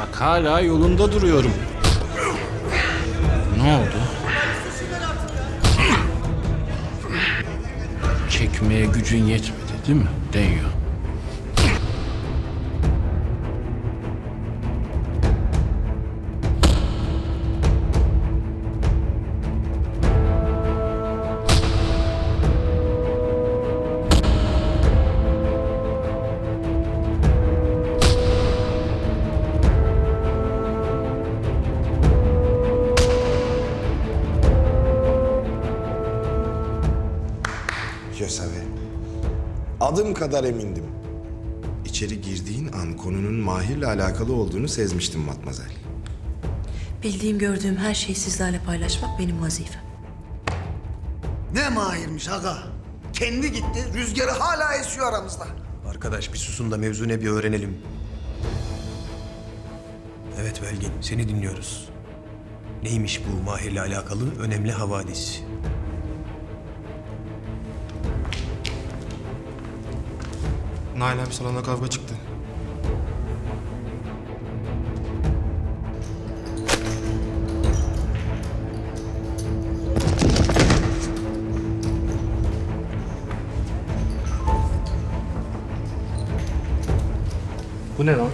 Bak hala yolunda duruyorum. Ne oldu? Çekmeye gücün yetmedi değil mi? Değiyor. Jösave. Adım kadar emindim. İçeri girdiğin an konunun Mahir'le alakalı olduğunu sezmiştim Matmazel. Bildiğim gördüğüm her şeyi sizlerle paylaşmak benim vazifem. Ne mahirmiş aga. Kendi gitti, rüzgarı hala esiyor aramızda. Arkadaş bir susun da mevzu ne bir öğrenelim. Evet Belgin, seni dinliyoruz. Neymiş bu Mahir'le alakalı önemli havadis? Nail abi salonda kavga çıktı. Bu ne lan?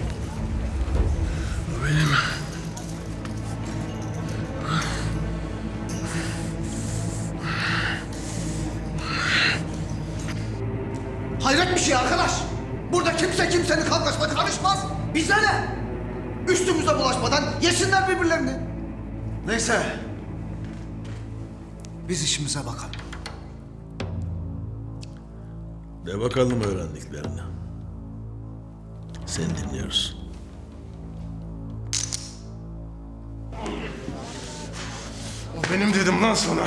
Hayret bir şey arkadaş. Kimsenin kavgasına karışmaz. Bize ne? Üstümüze bulaşmadan yesinler birbirlerini. Neyse. Biz işimize bakalım. De bakalım öğrendiklerini. Seni dinliyoruz. O benim dedim lan sana.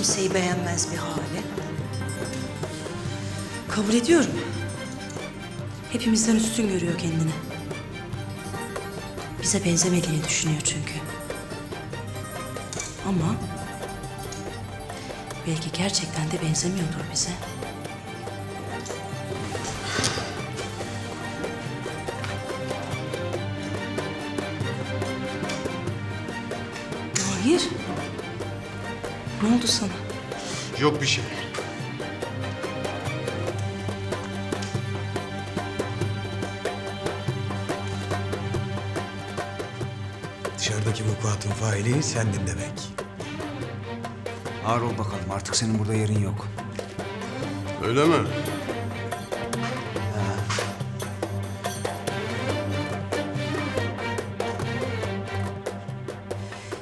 Kimseyi beğenmez bir hale. Kabul ediyorum. Hepimizden üstün görüyor kendini. Bize benzemediğini düşünüyor çünkü. Ama belki gerçekten de benzemiyordur bize. Hayır. Ne oldu sana? Yok bir şey. Dışarıdaki vukuatın faili sendin demek. Ağır ol bakalım artık senin burada yerin yok. Öyle mi?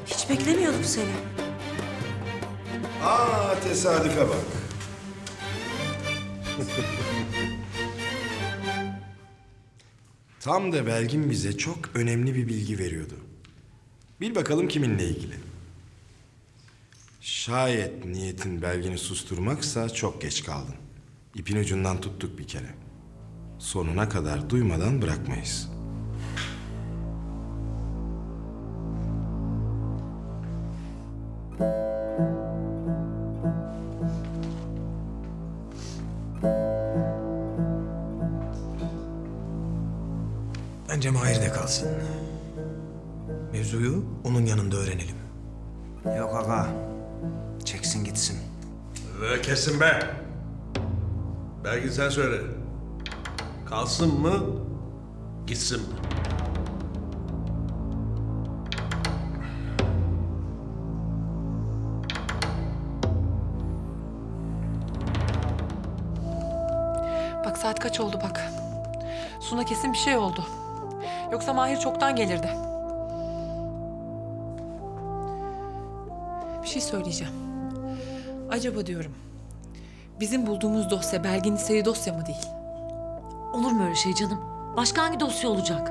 Hiç beklemiyordum seni. Aa tesadüfe bak. Tam da Belgin bize çok önemli bir bilgi veriyordu. Bil bakalım kiminle ilgili. Şayet niyetin Belgin'i susturmaksa çok geç kaldın. İpin ucundan tuttuk bir kere. Sonuna kadar duymadan bırakmayız. Bence Mahir de kalsın. Mevzuyu onun yanında öğrenelim. Yok aga. Çeksin gitsin. Ve kesin be. Belki sen söyle. Kalsın mı? Gitsin mi? Bak saat kaç oldu bak. Suna kesin bir şey oldu. Yoksa Mahir çoktan gelirdi. Bir şey söyleyeceğim. Acaba diyorum. Bizim bulduğumuz dosya Belgin'in istediği dosya mı değil? Olur mu öyle şey canım? Başka hangi dosya olacak?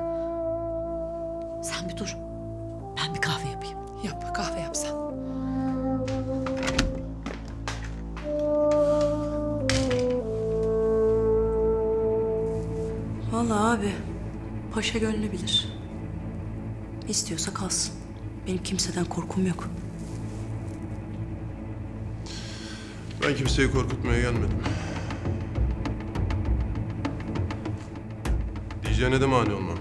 Sen bir dur. Ben bir kahve yapayım. Yap kahve yapsan. Vallahi abi paşa gönlü bilir. İstiyorsa kalsın. Benim kimseden korkum yok. Ben kimseyi korkutmaya gelmedim. Diyeceğine de mani olmam.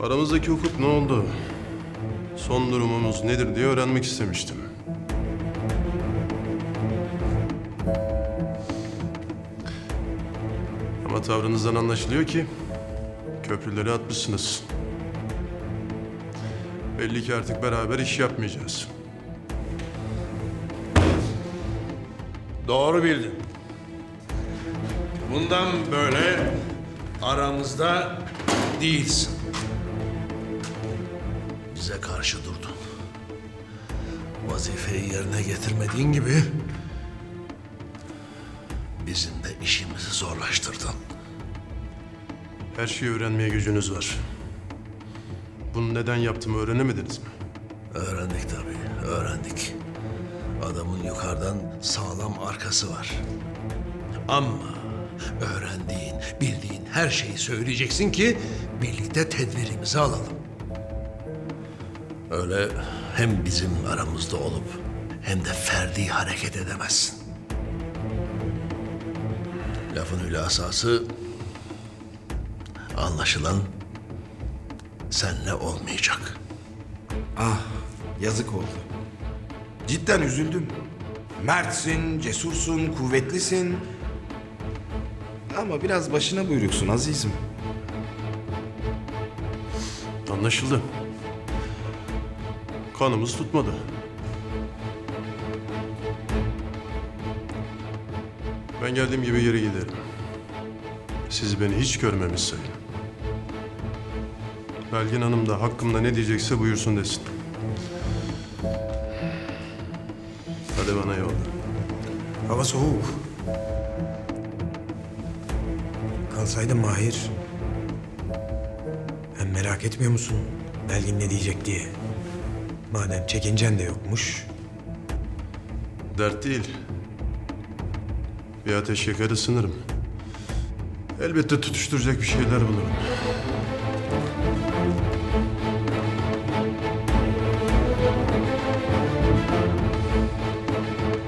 Aramızdaki hukuk ne oldu? Son durumumuz nedir diye öğrenmek istemiştim. Tavrınızdan anlaşılıyor ki köprüleri atmışsınız. Belli ki artık beraber iş yapmayacağız. Doğru bildin. Bundan böyle aramızda değilsin. Bize karşı durdun. Vazifeyi yerine getirmediğin gibi bizim de işimizi zorlaştırdın. Her şeyi öğrenmeye gücünüz var. Bunu neden yaptığımı öğrenemediniz mi? Öğrendik tabii, öğrendik. Adamın yukarıdan sağlam arkası var. Ama öğrendiğin, bildiğin her şeyi söyleyeceksin ki birlikte tedbirimizi alalım. Öyle hem bizim aramızda olup hem de ferdi hareket edemezsin. Lafın hülasası anlaşılan senle olmayacak. Ah yazık oldu. Cidden üzüldüm. Mertsin, cesursun, kuvvetlisin. Ama biraz başına buyruksun azizim. Anlaşıldı. Kanımız tutmadı. Ben geldiğim gibi geri giderim. Siz beni hiç görmemiş sayın. Belgin Hanım da hakkımda ne diyecekse buyursun desin. Hadi bana yolla. Hava soğuk. Kalsaydın Mahir. Hem merak etmiyor musun Belgin ne diyecek diye. Madem çekincen de yokmuş. Dert değil. Bir ateş yakar ısınırım. Elbette tutuşturacak bir şeyler bulurum.